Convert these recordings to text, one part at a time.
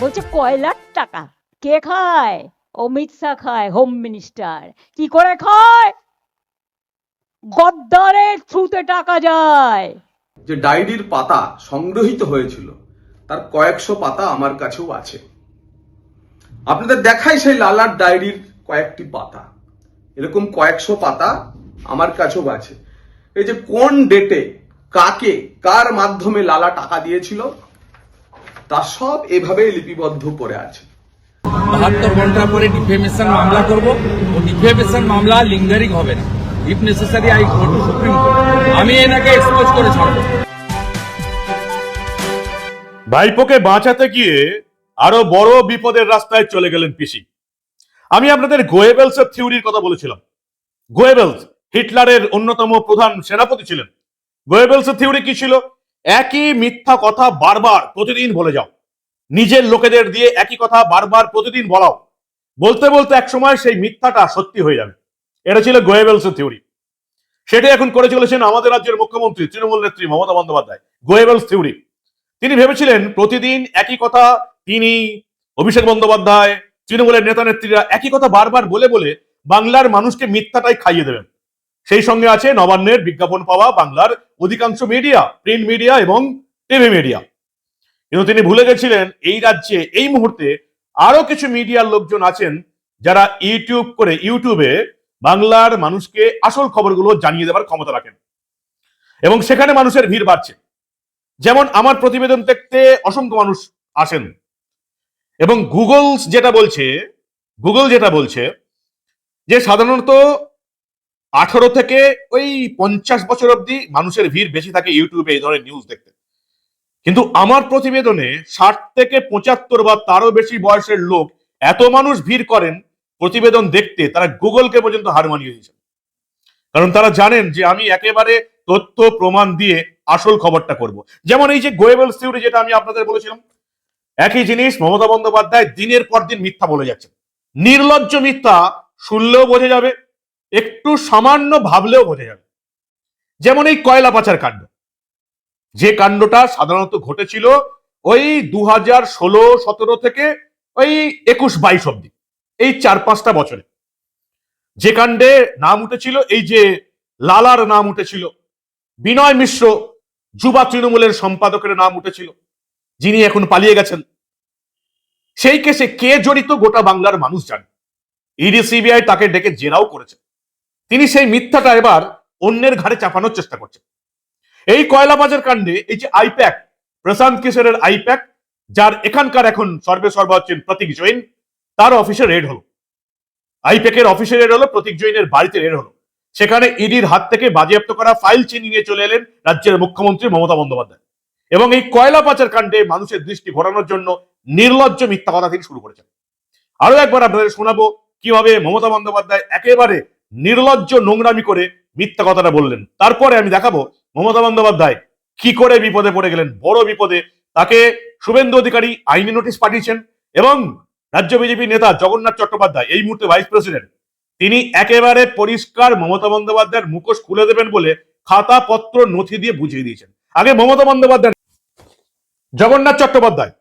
বলছে কয়লার টাকা। কে খায়? অমিত শাহ খায় হোম মিনিস্টার কি করে খায়? গদ্দারের থ্রুতে টাকা যায়। যে ডায়েরির পাতা সংগ্রহিত হয়েছিল, তার কয়েকশো পাতা আমার কাছেও আছে। আপনাদের দেখাই সেই লালার ডায়েরির কয়েকটি পাতা। এরকম কয়েকশো পাতা আমার কাছেও আছে। এই যে কোন ডেটে, কাকে, কার মাধ্যমে লালা টাকা দিয়েছিল তা সব এভাবে লিপিবদ্ধ করে আছে। বাহাত্তর ঘণ্টা পরে ডিফেমেশন মামলা করব। ও ডিফেমেশন মামলা লিঙ্গারিং হবে না। If necessary I go to supreme court আমি এনাকে এক্সপোজ করে ছাড়বো। ভাইপোকে বাঁচাতে গিয়ে আরও বড় বিপদের রাস্তায় চলে গেলেন পিসি। আমি আপনাদের গোয়েবেলস এর থিওরির কথা বলেছিলাম। গোয়েবেলস হিটলারের অন্যতম প্রধান সেনাপতি ছিলেন। গোয়েবেলস এর থিওরি কি ছিল? একই মিথ্যা কথা বারবার প্রতিদিন বলে যাও। নিজের লোকেদের দিয়ে একই কথা বারবার প্রতিদিন বলাও। বলতে বলতে একসময় সেই মিথ্যাটা সত্যি হয়ে যাবে। এটা ছিল গোয়েবেলস এর থিওরি। সেটা এখন করে চলেছেন আমাদের রাজ্যের মুখ্যমন্ত্রী, তৃণমূল নেত্রী মমতা বন্দ্যোপাধ্যায়। Goebbels theory. তিনি ভেবেছিলেন প্রতিদিন একই কথা তিনি, অভিষেক বন্দ্যোপাধ্যায়, তৃণমূলের নেতা নেত্রীরা একই কথা বারবার বলে বলে বাংলার মানুষকে মিথ্যাটাই খাইয়ে দেবেন। সেই সঙ্গে আছে নবান্নের বিজ্ঞাপন পাওয়া বাংলার অধিকাংশ মিডিয়া প্রিন্ট মিডিয়া এবং টিভি মিডিয়া কিন্তু তিনি ভুলে গেছিলেন, এই রাজ্যে, এই মুহূর্তে আরও কিছু মিডিয়ার লোকজন আছেন যারা ইউটিউব করে ইউটিউবে বাংলার মানুষকে আসল খবরগুলো জানিয়ে দেওয়ার ক্ষমতা রাখেন। এবং সেখানে মানুষের ভিড় বাড়ছে। যেমন আমার প্রতিবেদন দেখতে অসংখ্য মানুষ আসেন। এবং গুগল যেটা বলছে গুগল যেটা বলছে, যে সাধারণত আঠারো থেকে ওই পঞ্চাশ বছর অবধি মানুষের ভিড় বেশি থাকে ইউটিউবে এই ধরনের নিউজ দেখতে। কিন্তু আমার প্রতিবেদনে ষাট থেকে পঁচাত্তর বা তারও বেশি বয়সের লোক এত মানুষ ভিড় করেন, প্রতিবেদন দেখতে তারা গুগলকে পর্যন্ত হার দিয়েছেন কারণ তারা জানেন যে আমি একেবারে তথ্য, প্রমাণ দিয়ে আসল খবরটা করব। যেমন এই যে গোয়েবল থিওরি যেটা আমি আপনাদের বলেছিলাম, একই জিনিস মমতা বন্দ্যোপাধ্যায় দিনের পর দিন মিথ্যা বলে যাচ্ছে নির্লজ্জ মিথ্যা শুনলেও বোঝা যাবে একটু সামান্য ভাবলেও বোঝা যাবে। যেমন এই কয়লা পাচার কাণ্ড। যে কাণ্ডটা সাধারণত ঘটেছিল ওই দু হাজার ষোলো সতেরো থেকে ওই একুশ বাইশ অব্দি এই চার পাঁচটা বছরে। যে কাণ্ডে নাম উঠেছিল, এই যে লালার নাম উঠেছিল, বিনয় মিশ্র, যুবা তৃণমূলের সম্পাদকের নাম উঠেছিল, যিনি এখন পালিয়ে গেছেন। সেই কেসে কে জড়িত গোটা বাংলার মানুষ জানে। ইডি, সিবিআই তাকে ডেকে জেরাও করেছে। তিনি সেই মিথ্যাটা এবার অন্যের ঘাড়ে চাপানোর চেষ্টা করছেন। এই কয়লা বাজার কাণ্ডে এই যে আইপ্যাক, প্রশান্ত কিশোরের আইপ্যাক, যার এখানকার এখন সর্বে সর্বা হচ্ছেন প্রতীক জৈন, তার অফিসে রেড হলো। আইপ্যাকের অফিসে রেড হলো, প্রতীক জৈনের বাড়িতে রেড হলো। সেখানে ইডির হাত থেকে বাজেয়াপ্ত করা ফাইল চিনি নিয়ে চলে এলেন রাজ্যের মুখ্যমন্ত্রী মমতা বন্দ্যোপাধ্যায়। এবং এই কয়লা পাচার কাণ্ডে মানুষের দৃষ্টি ঘোরানোর জন্য নির্লজ্জ মিথ্যা কথা তিনি শুরু করেছেন। আরও একবার আপনাদের শোনাবো কীভাবে মমতা বন্দ্যোপাধ্যায় একেবারে নির্লজ্জ নোংরামি করে মিথ্যা কথাটা বললেন। তারপরে আমি দেখাবো মমতা বন্দ্যোপাধ্যায় কি করে বিপদে পড়ে গেলেন, বড় বিপদে। তাকে শুভেন্দু অধিকারী আইনি নোটিশ পাঠিয়েছেন এবং রাজ্য বিজেপি নেতা জগন্নাথ চট্টোপাধ্যায়, এই মুহূর্তে ভাইস প্রেসিডেন্ট। তিনি একেবারে পরিষ্কার মমতা বন্দ্যোপাধ্যায়ের মুখোশ খুলে দেবেন বলে খাতা পত্র নথি দিয়ে বুঝিয়ে দিয়েছেন। আগে মমতা বন্দ্যোপাধ্যায়, জগন্নাথ চট্টোপাধ্যায়,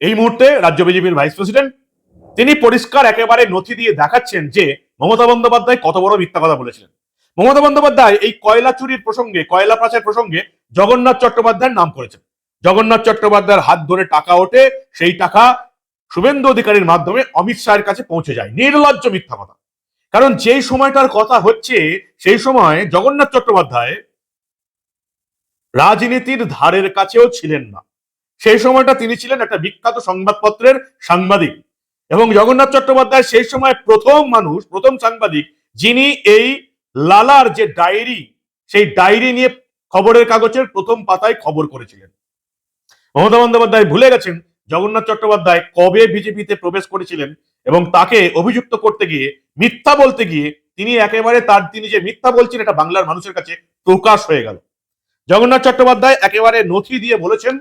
এই মুহূর্তে রাজ্য বিজেপির ভাইস প্রেসিডেন্ট। তিনি পরিষ্কার একেবারে নথি দিয়ে দেখাচ্ছেন যে মমতা বন্দ্যোপাধ্যায় কত বড় মিথ্যা কথা বলেছিলেন? মমতা বন্দ্যোপাধ্যায় এই কয়লা চুরির প্রসঙ্গে, কয়লা পাচার প্রসঙ্গে জগন্নাথ চট্টোপাধ্যায়ের নাম করেছেন। জগন্নাথ চট্টোপাধ্যায়ের হাত ধরে টাকা ওঠে, সেই টাকা শুভেন্দু অধিকারীর মাধ্যমে অমিত শাহের কাছে পৌঁছে যায়। নির্লজ্জ মিথ্যা কথা। কারণ যেই সময়টার কথা হচ্ছে, সেই সময় জগন্নাথ চট্টোপাধ্যায় রাজনীতির ধারের কাছেও ছিলেন না। সেই সময়টা তিনি ছিলেন একটা বিখ্যাত সংবাদপত্রের সাংবাদিক। এবং জগন্নাথ চট্টোপাধ্যায় সেই সময় প্রথম মানুষ, প্রথম সাংবাদিক, যিনি এই লালার যে ডায়েরি, সেই ডায়েরি নিয়ে খবরের কাগজের প্রথম পাতায় খবর করেছিলেন। মমতা বন্দ্যোপাধ্যায় ভুলে গেছেন জগন্নাথ চট্টোপাধ্যায় কবে বিজেপিতে প্রবেশ করেছিলেন এবং তাকে অভিযুক্ত করতে গিয়ে, মিথ্যা বলতে গিয়ে, তিনি একেবারে তার, তিনি যে মিথ্যা বলছেন এটা বাংলার মানুষের কাছে প্রকাশ হয়ে গেল। জগন্নাথ চট্টোপাধ্যায় একেবারে নথি দিয়ে বলেছেন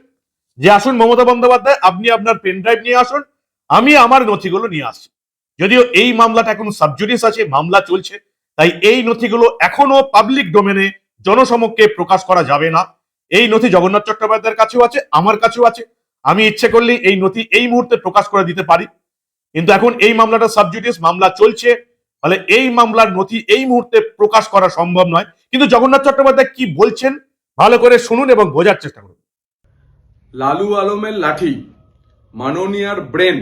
যে, আসুন মমতা বন্দ্যোপাধ্যায়, আপনি আপনার পেন ড্রাইভ নিয়ে আসুন আমি আমার নথিগুলো নিয়ে আসছি। যদিও এই মামলাটা এখন সাবজুডিস আছে, মামলা চলছে, তাই এই নথিগুলো এখনও পাবলিক ডোমেনে জনসমক্ষে প্রকাশ করা যাবে না। এই নথি জগন্নাথ চট্টোপাধ্যায়ের কাছেও আছে, আমার কাছেও আছে। আমি ইচ্ছে করলে এই নথি এই মুহূর্তে প্রকাশ করে দিতে পারি। কিন্তু এখন এই মামলাটা সাবজুডিস মামলা চলছে, ফলে এই মামলার নথি এই মুহূর্তে প্রকাশ করা সম্ভব নয়। কিন্তু জগন্নাথ চট্টোপাধ্যায় কি বলছেন, ভালো করে শুনুন এবং বোঝার চেষ্টা করুন। লালু আলমের লাঠি মাননীয়ার ব্রেন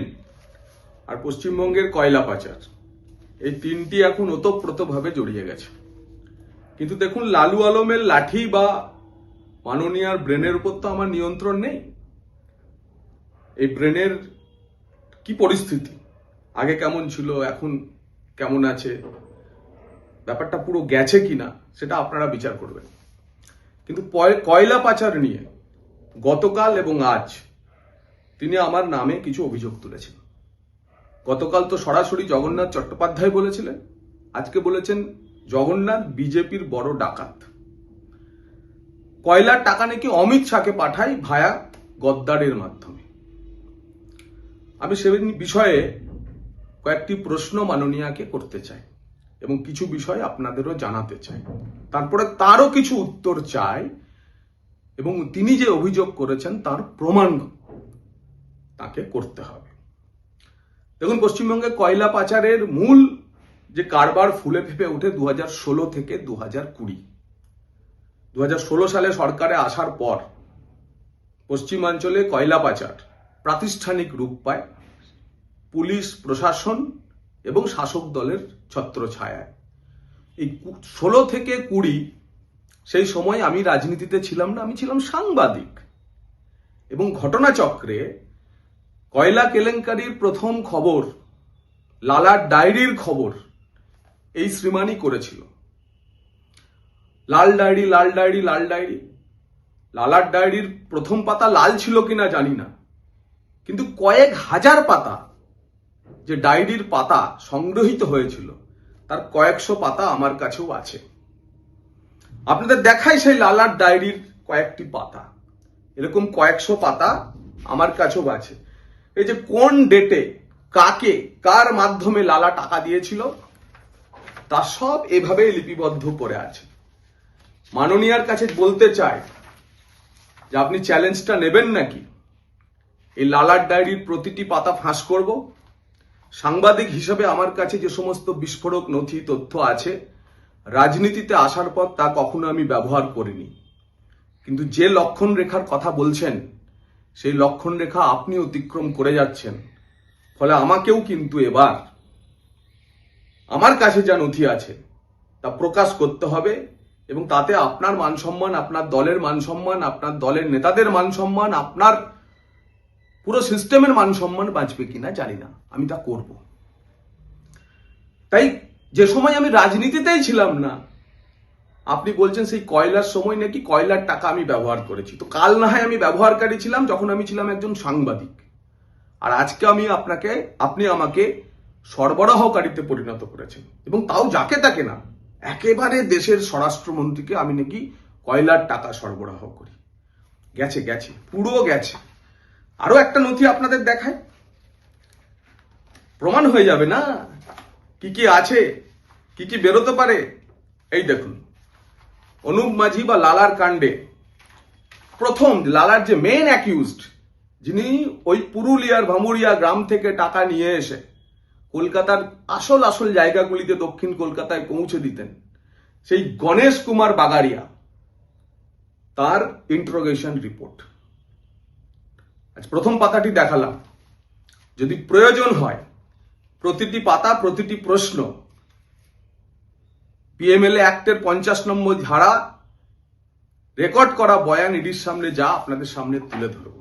আর পশ্চিমবঙ্গের কয়লা পাচার। এই তিনটি এখন ওতপ্রোতভাবে জড়িয়ে গেছে। কিন্তু দেখুন, লালু আলমের লাঠি বা মাননীয়ার ব্রেনের উপর তো আমার নিয়ন্ত্রণ নেই। এই ব্রেনের কি পরিস্থিতি? আগে কেমন ছিল? এখন কেমন আছে? ব্যাপারটা পুরো গেছে কিনা, সেটা আপনারা বিচার করবেন। কিন্তু কয়লা পাচার নিয়ে গতকাল এবং আজ তিনি আমার নামে কিছু অভিযোগ তুলেছেন। গতকাল তো সরাসরি জগন্নাথ চট্টোপাধ্যায় বলেছিলেন। আজকে বলেছেন, জগন্নাথ বিজেপির বড় ডাকাত। কয়লার টাকা নাকি অমিত শাহকে পাঠায় ভায়া গদ্দারের মাধ্যমে। আমি সে বিষয়ে কয়েকটি প্রশ্ন মাননীয়াকে করতে চাই এবং কিছু বিষয় আপনাদেরও জানাতে চাই। তারপরে তারও কিছু উত্তর চাই এবং তিনি যে অভিযোগ করেছেন তার প্রমাণ তাকে করতে হবে। দেখুন, পশ্চিমবঙ্গে কয়লা পাচারের মূল যে কারবার ফুলে ফেপে ওঠে দু থেকে দু হাজার কুড়ি সালে সরকারে আসার পর পশ্চিমাঞ্চলে কয়লা পাচার প্রাতিষ্ঠানিক রূপ পায় পুলিশ, প্রশাসন এবং শাসক দলের ছত্রছায়ায়। এই ষোলো থেকে কুড়ি, সেই সময় আমি রাজনীতিতে ছিলাম না, আমি ছিলাম সাংবাদিক। এবং ঘটনাচক্রে কয়লা কেলেঙ্কারির প্রথম খবর, লালার ডায়েরির খবর এই শ্রীমানই করেছিল। লাল ডায়েরি লাল ডায়েরি লাল ডায়েরি। লালার ডায়েরির প্রথম পাতা লাল ছিল কিনা জানি না। কিন্তু কয়েক হাজার পাতা যে ডায়েরির পাতা সংগ্রহিত হয়েছিল, তার কয়েকশো পাতা আমার কাছেও আছে। আপনাদের দেখাই সেই লালার ডায়েরির কয়েকটি পাতা। এরকম কয়েকশো পাতা আমার কাছেও আছে। এই যে কোন ডেটে কাকে, কার মাধ্যমে লালা টাকা দিয়েছিল, তা সব এভাবে লিপিবদ্ধ করে আছে। মাননীয়ার কাছে বলতে চাই যে আপনি চ্যালেঞ্জটা নেবেন নাকি? এই লালার ডায়েরির প্রতিটি পাতা ফাঁস করব। সাংবাদিক হিসেবে আমার কাছে যে সমস্ত বিস্ফোরক নথি, তথ্য আছে, রাজনীতিতে আসার পর তা কখনো আমি ব্যবহার করিনি। কিন্তু যে লক্ষণ রেখার কথা বলছেন সেই লক্ষণ রেখা আপনি অতিক্রম করে যাচ্ছেন। ফলে আমাকেও কিন্তু এবার আমার কাছে যা নথি আছে, তা প্রকাশ করতে হবে এবং তাতে আপনার মান সম্মান, আপনার দলের মান সম্মান, আপনার দলের নেতাদের মান সম্মান, আপনার পুরো সিস্টেমের মান সম্মান বাঁচবে কিনা জানি না। আমি তা করব। তাই যে সময় আমি রাজনীতিতেই ছিলাম না আপনি বলছেন সেই কয়লার সময় নাকি কয়লার টাকা আমি ব্যবহার করেছি। তো কাল না হয় আমি ব্যবহারকারী ছিলাম, যখন আমি ছিলাম একজন সাংবাদিক। আর আজকে আমি আপনাকে, আপনি আমাকে সরবরাহকারীতে পরিণত করেছেন। এবং তাও যাকে তাকে না, একেবারে দেশের স্বরাষ্ট্রমন্ত্রীকে আমি নাকি কয়লার টাকা সরবরাহ করি। গেছে গেছে, পুরো গেছে। আরও একটা নথি আপনাদের দেখায় প্রমাণ হয়ে যাবে না? কি কি আছে? কি কি বেরোতে পারে? এই দেখুন। অনুপ মাঝি বা লালার কাণ্ডে। প্রথম লালার যে মেন অ্যাকিউজড যিনি ওই পুরুলিয়ার ভামুরিয়া গ্রাম থেকে টাকা নিয়ে এসে কলকাতার আসল আসল জায়গাগুলিতে দক্ষিণ কলকাতায় পৌঁছে দিতেন, সেই গণেশ কুমার বাগারিয়া তার ইন্টারোগেশন রিপোর্ট আজ প্রথম পাতাটি দেখালাম। যদি প্রয়োজন হয়, প্রতিটি পাতা, প্রতিটি প্রশ্ন পিএমএলএ অ্যাক্টের পঞ্চাশ নম্বর ধারা, রেকর্ড করা বয়ান ইডির সামনে যা আপনাদের সামনে তুলে ধরব।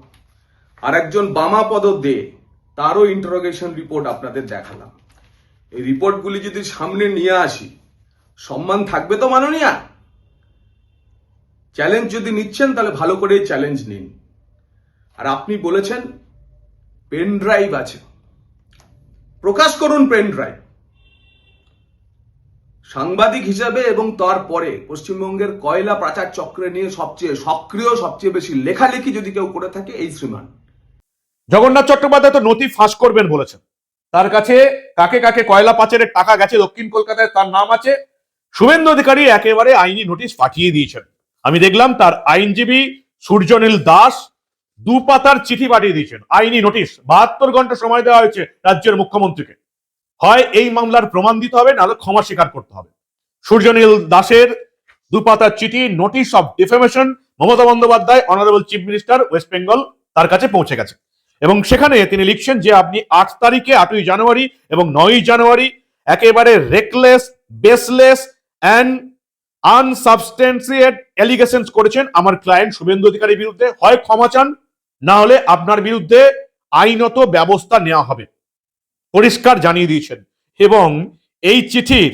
আর একজন বামাপদ দে তারও ইন্টারোগেশন রিপোর্ট আপনাদের দেখালাম। এই রিপোর্টগুলি যদি সামনে নিয়ে আসি, সম্মান থাকবে তো মাননীয়া? চ্যালেঞ্জ যদি নিচ্ছেন, তাহলে ভালো করে চ্যালেঞ্জ নিন। আর আপনি বলেছেন পেন ড্রাইভ আছে। প্রকাশ করুন পেন ড্রাইভ সাংবাদিক হিসাবে এবং তারপরে পশ্চিমবঙ্গের কয়লা পাচার চক্রে নিয়ে সবচেয়ে সক্রিয়, সবচেয়ে বেশি লেখালেখি যদি কেউ করে থাকে, এই শ্রীমান। জগন্নাথ চট্টোপাধ্যায় তো নথি ফাঁস করবেন বলেছেন। তার কাছে কাকে কাকে কয়লা পাচারের টাকা গেছে দক্ষিণ কলকাতায় তার নাম আছে। শুভেন্দু অধিকারী একেবারে আইনি নোটিশ পাঠিয়ে দিয়েছেন। আমি দেখলাম তার আইনজীবী সূর্যনীল দাস দু পাতার চিঠি পাঠিয়ে দিয়েছেন। আইনি নোটিশ, বাহাত্তর ঘণ্টা সময় দেওয়া হয়েছে রাজ্যের মুখ্যমন্ত্রীকে। হয় এই মামলার প্রমাণ দিতে হবে, নাহলে ক্ষমা স্বীকার করতে হবে। সূর্যনীল দাসের দু পাতার চিঠি, notice of defamation, Mamata Bandyopadhyay, honourable chief minister, West Bengal তার কাছে পৌঁছে গেছে। এবং সেখানে তিনি লিখছেন যে, আপনি আট তারিখে, আটই জানুয়ারি এবং নয়ই জানুয়ারি একেবারে reckless baseless and unsubstantiated allegations করেছেন। আমার ক্লায়েন্ট শুভেন্দু অধিকারীর বিরুদ্ধে। হয় ক্ষমা চান, না হলে আপনার বিরুদ্ধে আইনত ব্যবস্থা নেওয়া হবে। পরিষ্কার জানিয়ে দিয়েছেন। এবং এই চিঠির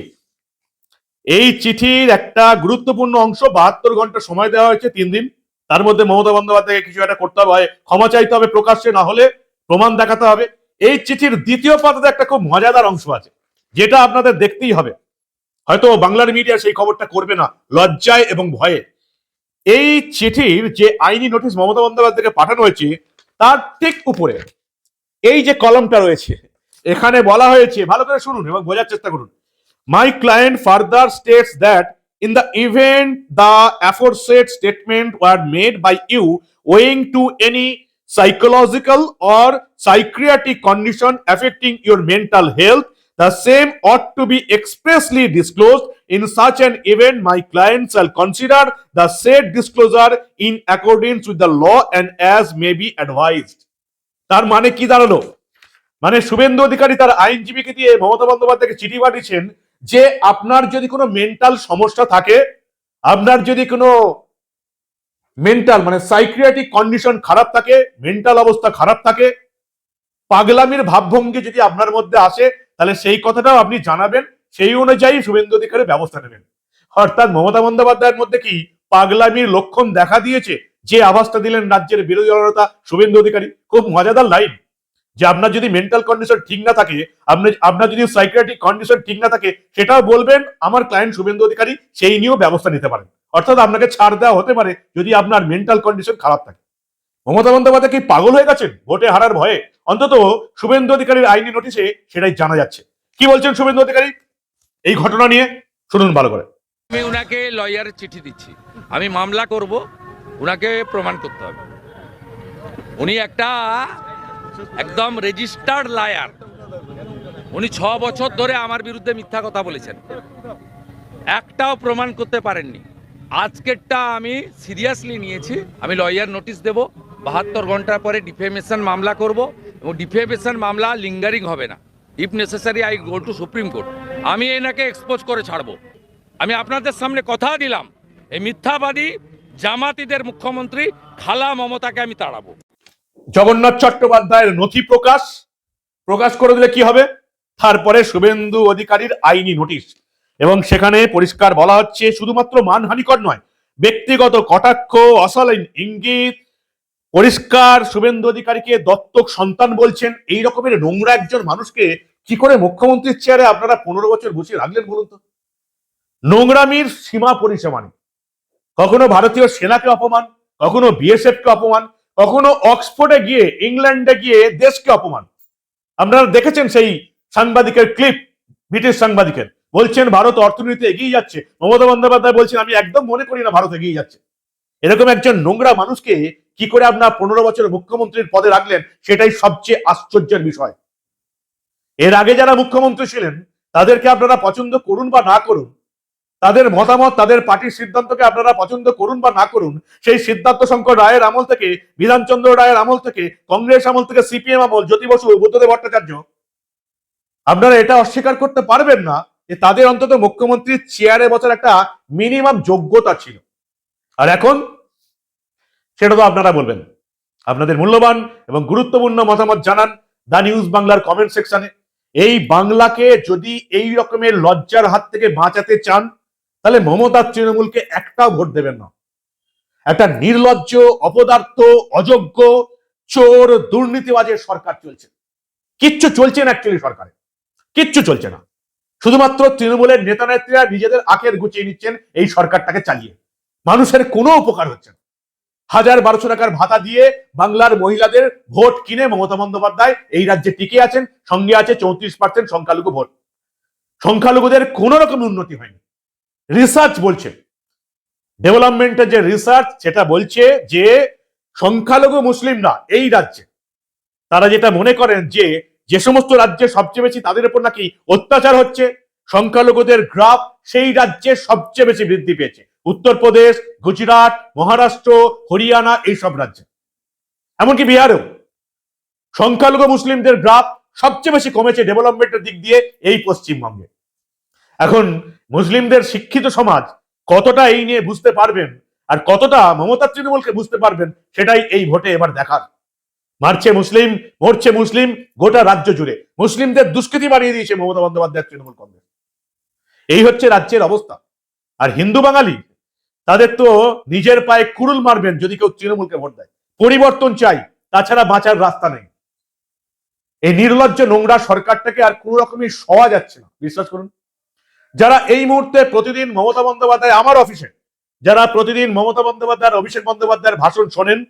এই চিঠির একটা গুরুত্বপূর্ণ অংশ, বাহাত্তর ঘণ্টা সময় দেওয়া হয়েছে তিন দিন। তার মধ্যে মমতা বন্দ্যোপাধ্যায়কে কিছু একটা করতে হবে। ক্ষমা চাইতে হবে প্রকাশ্যে, না হলে প্রমাণ দেখাতে হবে। এই চিঠির দ্বিতীয় পাতাতে একটা খুব মজাদার অংশ আছে, যেটা আপনাদের দেখতেই হবে। হয়তো বাংলার মিডিয়া সেই খবরটা করবে না, লজ্জায় এবং ভয়ে। এই চিঠির যে আইনি নোটিশ মমতা বন্দ্যোপাধ্যায়কে পাঠানো হয়েছে, তার ঠিক উপরে এই যে কলমটা রয়েছে এখানে বলা হয়েছে ভালো করে শুনুন এবং বোঝার চেষ্টা করুন My client further states that in the event the aforesaid statement were made by you owing to any psychological or psychiatric condition affecting your mental health, the same ought to be expressly disclosed. In such an event, my client shall consider the said disclosure in accordance with the law and as may be advised. তার মানে কি দাঁড়াল মানে শুভেন্দু অধিকারী তার আইনজীবীকে দিয়ে মমতা বন্দ্যোপাধ্যায়কে চিঠি পাঠিয়েছেন যে আপনার যদি কোনো মেন্টাল সমস্যা থাকে, আপনার যদি কোনো মেন্টাল মানে সাইক্রিয়াটিক কন্ডিশন খারাপ থাকে মেন্টাল অবস্থা খারাপ থাকে, পাগলামির ভাবভঙ্গি যদি আপনার মধ্যে আসে, তাহলে সেই কথাটাও আপনি জানাবেন, সেই অনুযায়ী শুভেন্দু অধিকারী ব্যবস্থা নেবেন। অর্থাৎ মমতা বন্দ্যোপাধ্যায়ের মধ্যে কি পাগলামির লক্ষণ দেখা দিয়েছে? যে আভাসটা দিলেন রাজ্যের বিরোধী দলনেতা শুভেন্দু অধিকারী। খুব মজাদার লাইন যে আপনার যদি মেন্টাল কন্ডিশন ঠিক না থাকে, আপনি, আপনার যদি সাইকিয়াট্রিক কন্ডিশন ঠিক না থাকে, সেটাও বলবেন, আমার ক্লায়েন্ট শুভেন্দু অধিকারী সেই নিয়েও ব্যবস্থা নিতে পারেন। অর্থাৎ আপনাকে ছাড় দেওয়া হতে পারে যদি আপনার মেন্টাল কন্ডিশন খারাপ থাকে। মমতা বন্দ্যোপাধ্যায় কি পাগল হয়ে গেছেন ভোটে হারার ভয়ে? অন্তত শুভেন্দু অধিকারীর আইনি নোটিশে সেটাই জানা যাচ্ছে। কি বলছেন শুভেন্দু অধিকারী? এই ঘটনা নিয়ে শুনুন ভালো করে। আমি উনাকে লয়ারের চিঠি দিচ্ছি। আমি মামলা করব, উনাকে প্রমাণ করতে হবে। উনি একটা একদম রেজিস্টার্ড লায়ার উনি ছ বছর ধরে আমার বিরুদ্ধে মিথ্যা কথা বলেছেন। একটাও প্রমাণ করতে পারেননি। আজকেরটা আমি সিরিয়াসলি নিয়েছি। আমি লয়ার নোটিশ দেব। বাহাত্তর ঘণ্টার পরে ডিফেমেশন মামলা করব এবং ডিফেমেশন মামলা লিঙ্গারিং হবে না। If necessary I go to supreme court আমি এনাকে এক্সপোজ করে ছাড়বো। আমি আপনাদের সামনে কথা দিলাম। এই মিথ্যাবাদী জামাতিদের মুখ্যমন্ত্রী খালা মমতাকে আমি তাড়াবো। জগন্নাথ চট্টোপাধ্যায়ের নথি প্রকাশ প্রকাশ করে দিলে কি হবে? তারপরে শুভেন্দু অধিকারীর আইনি নোটিশ। এবং সেখানে পরিষ্কার বলা হচ্ছে, শুধুমাত্র মানহানিকর নয়, ব্যক্তিগত কটাক্ষ, অশালীন ইঙ্গিত, পরিষ্কার শুভেন্দু অধিকারীকে দত্তক সন্তান বলছেন, এই রকমের নোংরা একজন মানুষকে কি করে মুখ্যমন্ত্রীর চেয়ারে আপনারা পনেরো বছর বসিয়ে রাখলেন বলুন তো? নোংরামির সীমা পরিসীমা কখনো ভারতীয় সেনাকে অপমান, কখনো বিএসএফ কে অপমান কখনো অক্সফোর্ডে গিয়ে, ইংল্যান্ডে গিয়ে দেশকে অপমান। আপনারা দেখেছেন সেই সাংবাদিকের ক্লিপ, ব্রিটিশ সাংবাদিকের। বলছেন, ভারত অর্থনীতি এগিয়ে যাচ্ছে। মমতা বন্দ্যোপাধ্যায় বলছেন, আমি একদম মনে করি না ভারত এগিয়ে যাচ্ছে। এরকম একজন নোংরা মানুষকে কি করে আপনার পনেরো বছর মুখ্যমন্ত্রীর পদে রাখলেন, সেটাই সবচেয়ে আশ্চর্যের বিষয়। এর আগে যারা মুখ্যমন্ত্রী ছিলেন, তাদেরকে আপনারা পছন্দ করুন বা না করুন তাদের মতামত, তাদের পার্টির সিদ্ধান্তকে আপনারা পছন্দ করুন বা না করুন, সেই সিদ্ধার্থ শঙ্কর রায়ের আমল থেকে বিধানচন্দ্র রায়ের আমল থেকে, কংগ্রেস আমল থেকে, সিপিএম আমল, জ্যোতি বসু, বুদ্ধদেব ভট্টাচার্য, আপনারা এটা অস্বীকার করতে পারবেন না যে তাদের অন্তত মুখ্যমন্ত্রীর চেয়ারে বছর একটা মিনিমাম যোগ্যতা ছিল। আর এখন সেটা তো আপনারা বলবেন। আপনাদের মূল্যবান এবং গুরুত্বপূর্ণ মতামত জানান দা নিউজ বাংলার কমেন্ট সেকশনে এই বাংলাকে যদি এই রকমের লজ্জার হাত থেকে বাঁচাতে চান তাহলে মমতার তৃণমূলকে একটাও ভোট দেবেন না। একটা নির্লজ্জ, অপদার্থ, অযোগ্য, চোর, দুর্নীতিবাজের সরকার চলছে। কিচ্ছু চলছে না অ্যাকচুয়ালি সরকারে। কিচ্ছু চলছে না। শুধুমাত্র তৃণমূলের নেতা নেত্রীরা নিজেদের আখের গুছিয়ে নিচ্ছেন এই সরকারটাকে চালিয়ে। মানুষের কোনো উপকার হচ্ছে না। হাজার বারোশো টাকার ভাতা দিয়ে বাংলার মহিলাদের ভোট কিনে মমতা বন্দ্যোপাধ্যায় এই রাজ্যে টিকে আছেন, সঙ্গে আছে চৌত্রিশ পার্সেন্ট সংখ্যালঘু ভোট। সংখ্যালঘুদের কোন রকম উন্নতি হয়নি। রিসার্চ বলছে। ডেভেলপমেন্টের যে রিসার্চ সেটা বলছে যে সংখ্যালঘু মুসলিমরা এই রাজ্যে, তারা যেটা মনে করেন যে যে সমস্ত রাজ্যে সবচেয়ে বেশি তাদের উপর নাকি অত্যাচার হচ্ছে, সংখ্যালঘুদের গ্রাফ সেই রাজ্যে সবচেয়ে বেশি বৃদ্ধি পেয়েছে। উত্তরপ্রদেশ, গুজরাট, মহারাষ্ট্র, হরিয়ানা, এইসব রাজ্যে। এমনকি বিহারেও সংখ্যালঘু মুসলিমদের গ্রাফ সবচেয়ে বেশি কমেছে ডেভেলপমেন্টের দিক দিয়ে এই পশ্চিমবঙ্গে। এখন মুসলিমদের শিক্ষিত সমাজ কতটা এই নিয়ে বুঝতে পারবেন আর কতটা মমতা তৃণমূলকে বুঝতে পারবেন সেটাই এই ভোটে এবার দেখার। মারছে মুসলিম, মরছে মুসলিম, গোটা রাজ্য জুড়ে। মুসলিমদের দুষ্কৃতি বাড়িয়ে দিয়েছে মমতা বন্দ্যোপাধ্যায় তৃণমূল কংগ্রেস। এই হচ্ছে রাজ্যের অবস্থা। আর হিন্দু বাঙালি, তাদের তো নিজের পায়ে কুড়ুল মারবেন যদি কেউ তৃণমূলকে ভোট দেয়। পরিবর্তন চাই, তাছাড়া বাঁচার রাস্তা নেই। এই নির্লজ্জ নোংরা সরকারটাকে আর কোন রকমই সওয়া যাচ্ছে না। বিশ্বাস করুন। যারা এই মুহূর্তে প্রতিদিন মমতা বন্দ্যোপাধ্যায় আমার অফিসে, যারা প্রতিদিন মমতা বন্দ্যোপাধ্যায় অভিষেক বন্দ্যোপাধ্যায়ের ভাষণ শোনেন,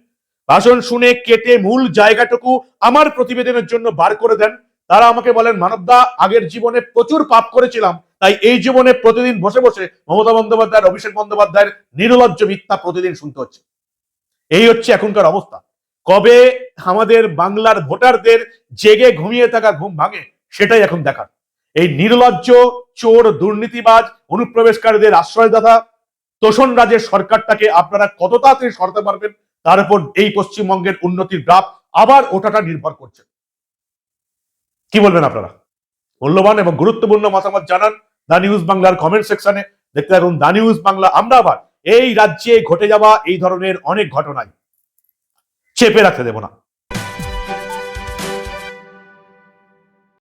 ভাষণ শুনে কেটে মূল জায়গাটুকু আমার প্রতিবেদনের জন্য বার করে দেন, তারা আমাকে বলেন মানবদা আগের জীবনে প্রচুর পাপ করেছিলাম, তাই এই জীবনে প্রতিদিন বসে বসে মমতা বন্দ্যোপাধ্যায়ের অভিষেক বন্দ্যোপাধ্যায়ের নির্লজ্জ মিথ্যা প্রতিদিন শুনতে হচ্ছে। এই হচ্ছে এখনকার অবস্থা। কবে আমাদের বাংলার ভোটারদের জেগে ঘুমিয়ে থাকা ঘুম ভাঙে, সেটাই এখন দেখার। এই নির্লজ্জ, চোর, দুর্নীতিবাজ, অনুপ্রবেশকারীদের আশ্রয়দাতা তোষণ রাজের সরকারটাকে আপনারা কত তাড়াতাড়ি সরাতে পারবেন? তার উপর এই পশ্চিমবঙ্গের উন্নতির গ্রাফ আবার ওটাটা নির্ভর করছে। কি বলবেন আপনারা? মূল্যবান এবং গুরুত্বপূর্ণ মতামত জানান দা নিউজ বাংলার কমেন্ট সেকশনে দেখতে থাকুন দা নিউজ বাংলা। আমরা আবার এই রাজ্যে ঘটে যাওয়া এই ধরনের অনেক ঘটনায় চেপে রাখতে দেব না।